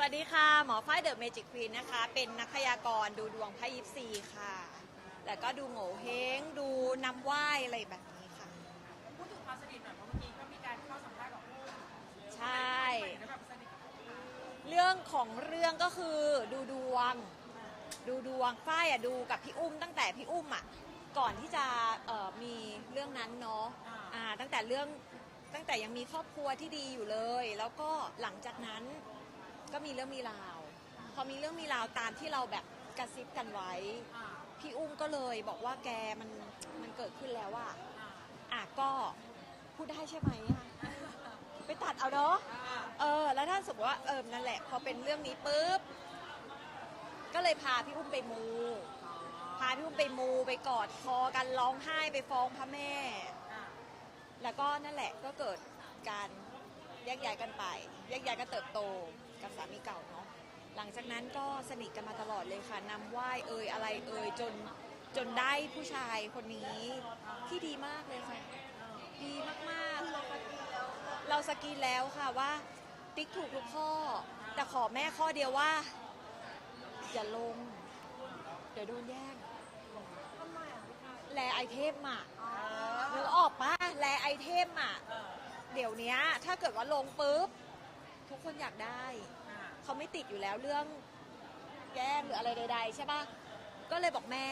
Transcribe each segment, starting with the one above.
วัสดีค่ะ หมอฝ้ายเดอะเมจิกควีนนะคะ เป็นนักพยากรณ์ดูดวงไพ่ยิปซีค่ะ แล้วก็ดูโง่เฮงดูน้ำไหว้อะไรแบบนี้ค่ะ พูดถึงความสนิทหน่อยเพราะเมื่อกี้ก็มีการเข้าสัมภาษณ์กับผู้ใช่ แล้วแบบสนิทกับผู้เรื่องของเรื่องก็คือดูดวง ดูดวงฝ้ายอะดูกับพี่อุ้มตั้งแต่พี่อุ้มอะก่อนที่จะเอ่อมีเรื่องนั้นเนาะอ่าตั้งแต่เรื่องตั้งแต่ยังมีครอบครัวที่ดีอยู่เลย แล้วก็หลังจากนั้น ก็มีเรื่องมีราว พอมีเรื่องมีราวตามที่เราแบบกระซิบกันไว้อ่าพี่อุ้มก็เลยบอกว่าแกมันมันเกิดขึ้นแล้วอะอ่าอะก็พูดได้ใช่ไหมอะไปตัดเอาเนาะอ่าเออ แล้วถ้าสมมติว่าเออนั่นแหละ พอเป็นเรื่องนี้ปุ๊บก็เลยพาพี่อุ้มไปมูพาพี่อุ้มไปมูไปกอดคอกันร้องไห้ไปฟ้องพระแม่อ่าแล้วก็นั่นแหละก็เกิดการแยกย้ายกันไปแยกย้ายกันเติบโตกับสามีเก่าเนาะหลังจากนั้นก็สนิทกันมาตลอดเลยค่ะนำไหว้เอ่ยอะไรเอ่ยจนจนได้ผู้ชายคนนี้ที่ดีมากเลยค่ะ ดีมาก ๆ เราสกรีนแล้วค่ะว่า ติ๊กถูกทุกข้อ แต่ขอแม่ข้อเดียวว่า อย่าลง เดี๋ยวโดนแย่งแลไอเทมอะนึกออกปะแลไอเทมอะ เออเดี๋ยวเนี้ยถ้าเกิดว่าลงปุ๊บ ทุกคนอยากได้อ่าเขาไม่ติดอยู่แล้วเรื่องแกล้งหรืออะไรใดๆใช่ปะก็เลยบอกแม่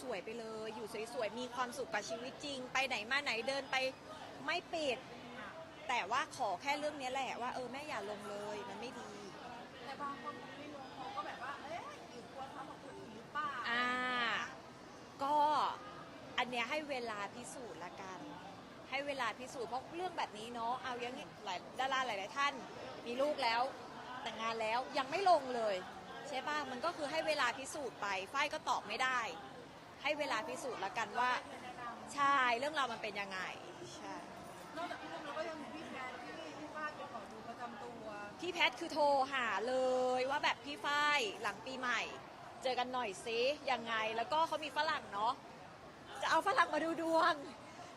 สวยๆไปเลย อยู่สวยๆมีความสุขกับชีวิตจริง ไปไหนมาไหนเดินไปไม่ปิดอ่าแต่ว่าขอแค่เรื่องนี้แหละว่าเออแม่อย่าลงเลยมันไม่ดี แต่บางคนไม่รู้เขาก็แบบว่าเอ๊ะอยู่กลัวเขาบอกคนอื่นหรือเปล่าอ่า ก็อันเนี้ยให้เวลาพิสูจน์ละกัน ให้เวลาพิสูจน์เพราะเรื่องแบบนี้เนาะเอาอยังนี้หลายดาราหลาย ๆ ท่าน มีลูกแล้วแต่งงานแล้วยังไม่ลงเลยใช่ป่ะมันก็คือให้เวลาพิสูจน์ไปฝ้ายก็ตอบไม่ได้ ให้เวลาพิสูจน์ละกันว่าใช่เรื่องราวมันเป็นยังไงใช่นอกจากพี่ลุงแล้วก็ยังมีพี่แพรที่ที่ฟาดเป็นขอดูประจำตัวพี่แพทคือโทรหาเลยว่าแบบพี่ฝ้ายหลังปีใหม่ เจอกันหน่อยซิยังไงแล้วก็เขามีฝรั่งเนาะจะเอาฝรั่งมาดูดวง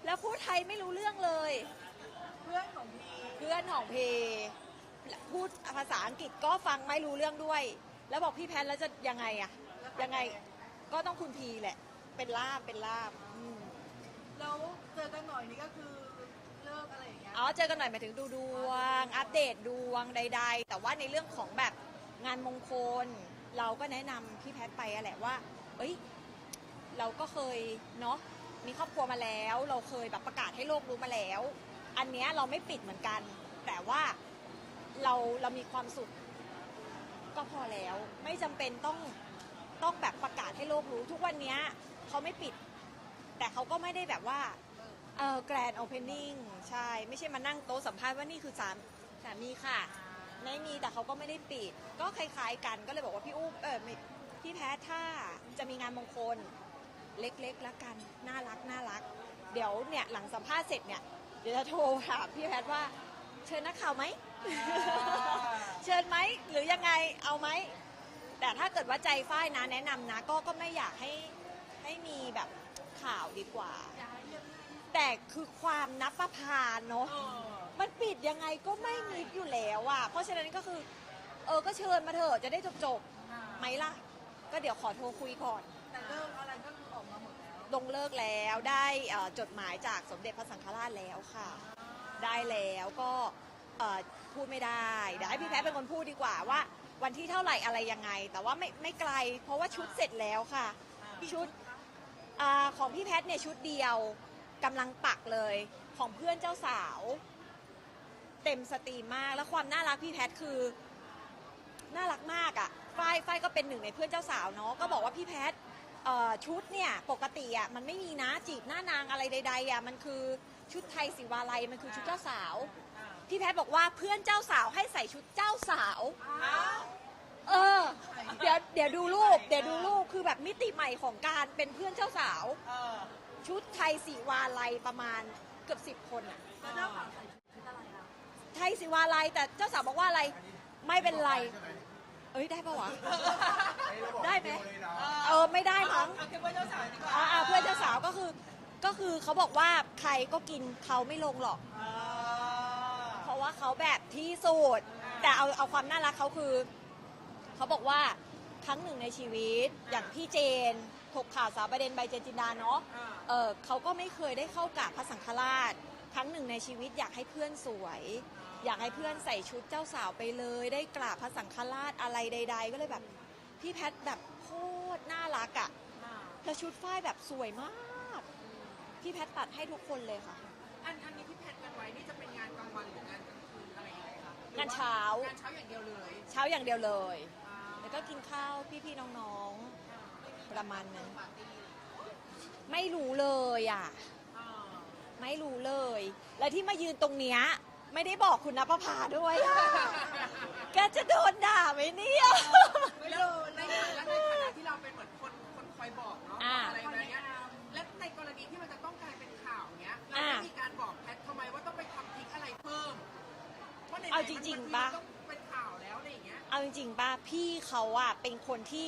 แล้วพูดไทยไม่รู้เรื่องเลย เพื่อนของพีเพื่อนของเพพูดภาษาอังกฤษก็ฟังไม่รู้เรื่องด้วย แล้วบอกพี่แพทแล้วจะยังไงอะยังไงก็ต้องคุณพีแหละ เป็นล่ามเป็นล่ามอืมแล้วเจอกันหน่อยนี่ก็คือเลิกอะไรอย่างเงี้ยอ๋อเจอกันหน่อยหมายถึงดูดวง อัปเดตดวงใด ๆ แต่ว่าในเรื่องของแบบงานมงคล เราก็แนะนำพี่แพทย์ไปอะแหละว่า เอ้ย เราก็เคยเนาะ มีครอบครัวมาแล้ว เราเคยแบบประกาศให้โลกรู้มาแล้ว อันเนี้ยเราไม่ปิดเหมือนกัน แต่ว่าเราเรามีความสุขก็พอแล้ว ไม่จำเป็นต้องต้องแบบประกาศให้โลกรู้ ทุกวันเนี้ยเขาไม่ปิด แต่เขาก็ไม่ได้แบบว่าเออแกรนโอเพนนิ่งใช่ ไม่ใช่มานั่งโต๊ะสัมภาษณ์ว่านี่คือสามสามีค่ะ ไม่มีแต่เขาก็ไม่ได้ปิด ก็คล้ายๆกันก็เลยบอกว่าพี่อุ้มเออไม่พี่แพทถ้าจะมีงานมงคล เล็กๆแล้วกันน่ารักน่ารัก เดี๋ยวเนี่ยหลังสัมภาษณ์เสร็จเนี่ยเดี๋ยวจะโทรถามพี่แพทว่า เชิญนักข่าวไหม เชิญไหมหรือยังไงเอาไหม แต่ถ้าเกิดว่าใจฝ้ายนะแนะนำนะ ก็ก็ไม่อยากให้ให้มีแบบข่าวดีกว่าอยากให้เรียบง่ายแต่คือความนับประพาเนาะเออมันปิดยังไงก็ไม่มิดอยู่แล้วอะเพราะฉะนั้นก็คือ เออ ก็เชิญมาเถอะจะได้จบจบอ่าๆไหมล่ะ ก็เดี๋ยวขอโทรคุยก่อน แต่เลิกอะไรก็คือออกมาหมดแลงเลิกแล้วได้เอ่อจดหมายจากสมเด็จพระสังฆราชแล้วค่ะ ได้แล้วก็เอ่อพูดไม่ได้เดี๋ยวให้พี่แพทย์เป็นคนพูดดีกว่าว่า วันที่เท่าไหร่อะไรยังไง แต่ว่าไม่ไม่ไกล เพราะว่าชุดเสร็จแล้วค่ะพี่ชุดอาของพี่แพทย์เนี่ยชุดเดียวกำลังปักเลยของเพื่อนเจ้าสาว เต็มสตรีมมากแล้วความน่ารักพี่แพทย์คือ น่ารักมากอะ่ะฝ้ายฝ้ายก็เป็นหนึ่งในเพื่อนเจ้าสาวเนาะ ก็บอกว่าพี่แพทย์ เอ่อชุดเนี่ยปกติอะ่ะมันไม่มีนะจีบหน้านางอะไรใดๆอะ่ะมันคือชุดไทยศิวาลัยมันคือชุดเจ้าสาวอ่าพี่แพทย์บอกว่าเพื่อนเจ้าสาวให้ใส่ชุดเจ้าสาวอ้าว เออ เดี๋ยวเดี๋ยวดูรูปเดี๋ยวดูรูปคือแบบมิติใหม่ของการเป็นเพื่อนเจ้าสาว เออชุดไทยสีวาลัยประมาณเกือบสิบคนอะแล้วเจ้าสาวใส่ชุดอะไรอะไทยสีวาลัยแต่เจ้าสาวบอกว่าอะไรไม่เป็นไรเอ้ยได้ปะวะ ได้ไหมเออไม่ได้มั้งเอาคือเพื่อนเจ้าสาวดีกว่าอ่าอ่าเพื่อนเจ้าสาวก็คือ ก็คือเขาบอกว่าใครก็กินเขาไม่ลงหรอก อ่าเพราะว่าเขาแบบที่สุดอ่าแต่เอาเอาความน่ารักเขาคือ เขาบอกว่าครั้งหนึ่งในชีวิต อย่างพี่เจนถกข่าวสาวประเด็นใบเจนจินดาเนาะอ่าเออเขาก็ไม่เคยได้เข้ากราบพระสังฆราช ครั้งหนึ่งในชีวิตอยากให้เพื่อนสวย อ ยากให้เพื่อนใส่ชุดเจ้าสาวไปเลย ได้กราบพระสังฆราชอะไรใด ๆ ก็เลยแบบ พี่แพทแบบโคตรน่ารักอะ่ะอ่าแล้วชุดฝ้ายแบบสวยมาก พี่แพทตัดให้ทุกคนเลยค่ะ อันอันนี้ที่แพทกันไว้นี่จะเป็นงานกลางวันหรืองานกลางคืนอะไรยังไงคะหรืองานเช้า งานเช้าอย่างเดียวเลยเช้าอย่างเดียวเลย อ่าแล้วก็กินข้าวพี่ๆน้องๆประมาณนั้นปาร์ตี้ไม่รู้เลยอะ อ่าไม่รู้เลย และที่มายืนตรงเนี้ย ไม่ได้บอกคุณนภพาด้วยอะแกจะโดนด่าไหมเนี่ยไม่รู้ในงานและในฐานะที่เราเป็นเหมือนคนคนคอยบอกเนาะอ่าอะไรแบบเนี้ยและในกรณีที่มันจะต้องกลายเป็นข่าวเนี้ยเราได้มีการบอกแพททำไมว่าต้องไปทำพริกอะไรเพิ่มพะไหนๆเอาจริงๆปะ มันต้องเป็นข่าวแล้วอะไรอย่างเงี้ยเอาจริงๆป่ะพี่เขาอะเป็นคนที่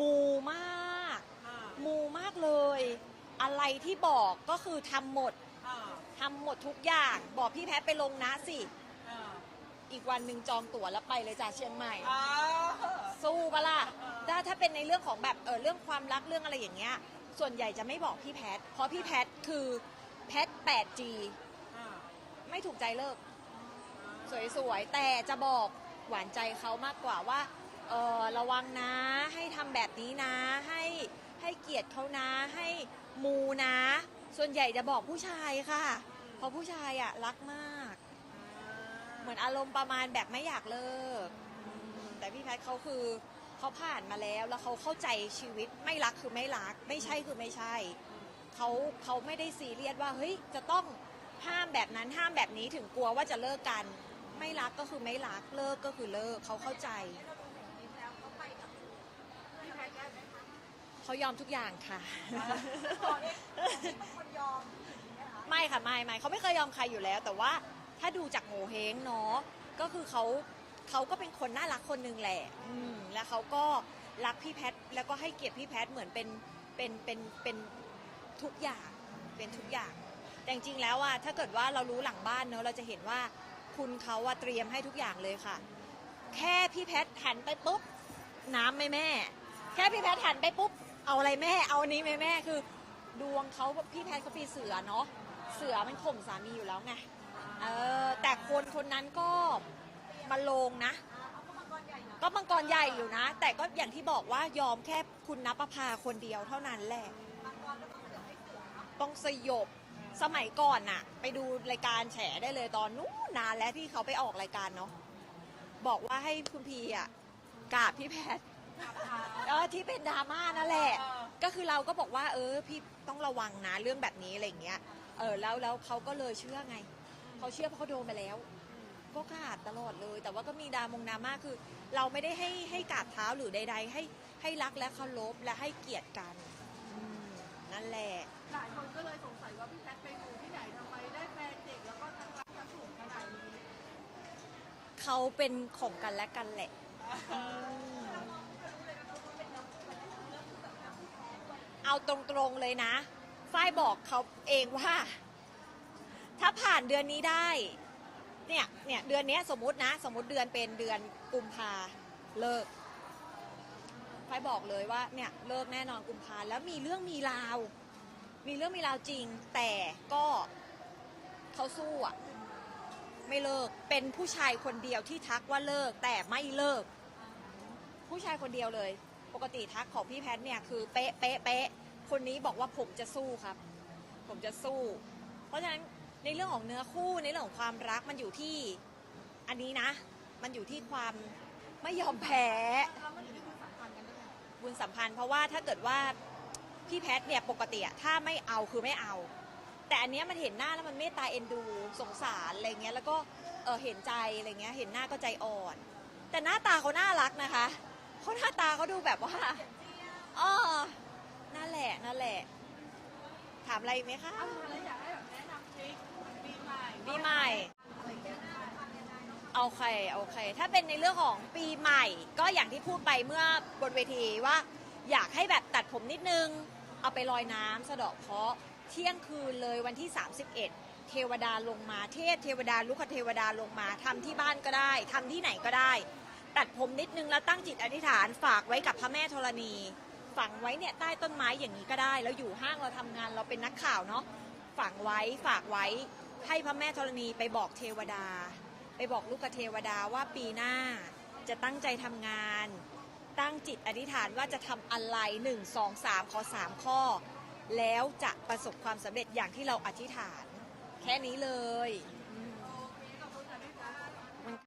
มูมาก อ่ามูมากเลย อะไรที่บอกก็คือทำหมดอ่า ทำหมดทุกอย่าง บอกพี่แพทไปลงนะสิ อ่าอีกวันหนึ่งจองตั๋วแล้วไปเลยจากเชียงใหม่ อ่าสู้ปะล่ะถ้าถ้าเป็นในเรื่องของแบบเออเรื่องความรักเรื่องอะไรอย่างเงี้ย ส่วนใหญ่จะไม่บอกพี่แพทเพราะพี่แพทคือแพท 8G อ่าไม่ถูกใจเลิก สวยๆ แต่จะบอกหวานใจเขามากกว่าว่าเออระวังนะให้ทำแบบนี้นะ ให้ให้เกียรติเขานะ ให้มูนะ ส่วนใหญ่จะบอกผู้ชายค่ะ เพราะผู้ชายอะรักมาก เหมือนอารมณ์ประมาณแบบไม่อยากเลิก แต่พี่แพทย์เขาคือเขาผ่านมาแล้วแล้วเขาเข้าใจชีวิตไม่รักคือไม่รัก ไม่ใช่คือไม่ใช่เขาเขาไม่ได้ซีเรียสว่าเฮ้ยจะต้องห้ามแบบนั้นห้ามแบบนี้ถึงกลัวว่าจะเลิกกัน ไม่รักก็คือไม่รักเลิกก็คือเลิกเขาเข้าใจ เขายอมทุกอย่างค่ะไม่ค่ะไม่ไม่เขาไม่เคยยอมใครอยู่แล้ว แต่ว่าถ้าดูจากโงเฮงเนาะก็คือเขาเขาก็เป็นคนน่ารักคนหนึ่งแหละอืมแล้วเขาก็รักพี่แพทย์แล้วก็ให้เกียรติพี่แพทย์เหมือนเป็นเป็นเป็นเป็นทุกอย่างเป็นทุกอย่าง แต่จริงๆแล้วอะถ้าเกิดว่าเรารู้หลังบ้านเนอะเราจะเห็นว่าคุณเขาอะเตรียมให้ทุกอย่างเลยค่ะ แค่พี่แพทย์หันไปปุ๊บน้ำไหมแม่ แค่พี่แพทย์หันไปปุ๊บ เอาอะไรแม่เอาอันนี้ไหมแม่คือ ดวงเขาพี่แพทย์เขาปีเสือเนาะเสือมันข่มสามีอยู่แล้วไงเออแต่คนคนนั้นก็มาลงนะ ก็มังกรใหญ่อยู่นะ แต่ก็อย่างที่บอกว่ายอมแค่คุณนภพาคนเดียวเท่านั้นแหละต้องสยบสมัยก่อนน่ะ ไปดูรายการแฉได้เลยตอนนู้นนานแล้วที่เขาไปออกรายการเนาะบอกว่าให้คุณพีอะกราบพี่แพทย์ เออที่เป็นดราม่านั่นแหละก็คือเราก็บอกว่า เออ พี่ต้องระวังนะเรื่องแบบนี้อะไรอย่างเงี้ย เออแล้วแล้วเขาก็เลยเชื่อไงเขาเชื่อเพราะเขาโดนไปแล้ว ก็กราบตลอดเลย แต่ว่าก็มีดามงดราม่าคือ เราไม่ได้ให้ให้กราบเท้าหรือใด ๆ ให้ให้รักและเคารพและให้เกียรติกันอืมนั่นแหละ หลายคนก็เลยสงสัยว่าพี่แพทไปอยู่ที่ไหนทำไมได้แฟนเด็กแล้วก็ทั้งรักทั้งถูกขนาดนี้เขาเป็นของกันและกันแหละอืม เอาตรงๆเลยนะ ฝ้ายบอกเขาเองว่า ถ้าผ่านเดือนนี้ได้ เนี่ย เนี่ยเดือนเนี้ยสมมตินะ สมมติเดือนเป็นเดือนกุมภาเลิกฝ้ายบอกเลยว่าเนี่ยเลิกแน่นอนกุมภาแล้วมีเรื่องมีราว มีเรื่องมีราวจริง แต่ก็เขาสู้อะไม่เลิกเป็นผู้ชายคนเดียวที่ทักว่าเลิกแต่ไม่เลิก ผู้ชายคนเดียวเลย ปกติทักของพี่แพทเนี่ยคือเป๊ะเป๊ะเป๊ะคนนี้บอกว่าผมจะสู้ครับ ผมจะสู้ เพราะฉะนั้นในเรื่องของเนื้อคู่ในเรื่องของความรักมันอยู่ที่อันนี้นะ มันอยู่ที่ความไม่ยอมแพ้แล้วมันอยู่ที่คุณสัมพันธ์กันด้วยไหมบุญสัมพันธ์เพราะว่าถ้าเกิดว่าพี่แพทเนี่ยปกติอะถ้าไม่เอาคือไม่เอา แต่อันเนี้ยมันเห็นหน้าแล้วมันเมตตาเอ็นดูสงสารอะไรเงี้ยแล้วก็เออเห็นใจอะไรเงี้ยเห็นหน้าก็ใจอ่อน แต่หน้าตาเขาน่ารักนะคะ เขาหน้าตาเขาดูแบบว่าอ๋อนั่นแหละนั่นแหละ ถามอะไรอีกไหมคะเอาแล้วอยากให้แบบแนะนำทริคปีใหม่ปีใหม่อะไรอย่างเงี้ยโอเคโอเคถ้าเป็นในเรื่องของปีใหม่ ก็อย่างที่พูดไปเมื่อบนเวทีว่า อยากให้แบบตัดผมนิดนึง เอาไปลอยน้ำสะเดาะเคราะห์เที่ยงคืนเลยวันที่ 31 เทวดาลงมาเทพเทวดาลูกเทวดาลงมาทำที่บ้านก็ได้ทำที่ไหนก็ได้ ตัดผมนิดนึงแล้วตั้งจิตอธิษฐานฝากไว้กับพระแม่ธรณี ฝังไว้เนี่ยใต้ต้นไม้อย่างนี้ก็ได้ แล้วอยู่ห้างเราทำงานเราเป็นนักข่าวเนาะฝังไว้ฝากไว้ให้พระแม่ธรณีไปบอกเทวดา ไปบอกลูกเทวดาว่าปีหน้าจะตั้งใจทำงาน ตั้งจิตอธิษฐานว่าจะทำอะไรหนึ่งสองสามขอสามข้อ แล้วจะประสบความสำเร็จอย่างที่เราอธิษฐาน แค่นี้เลย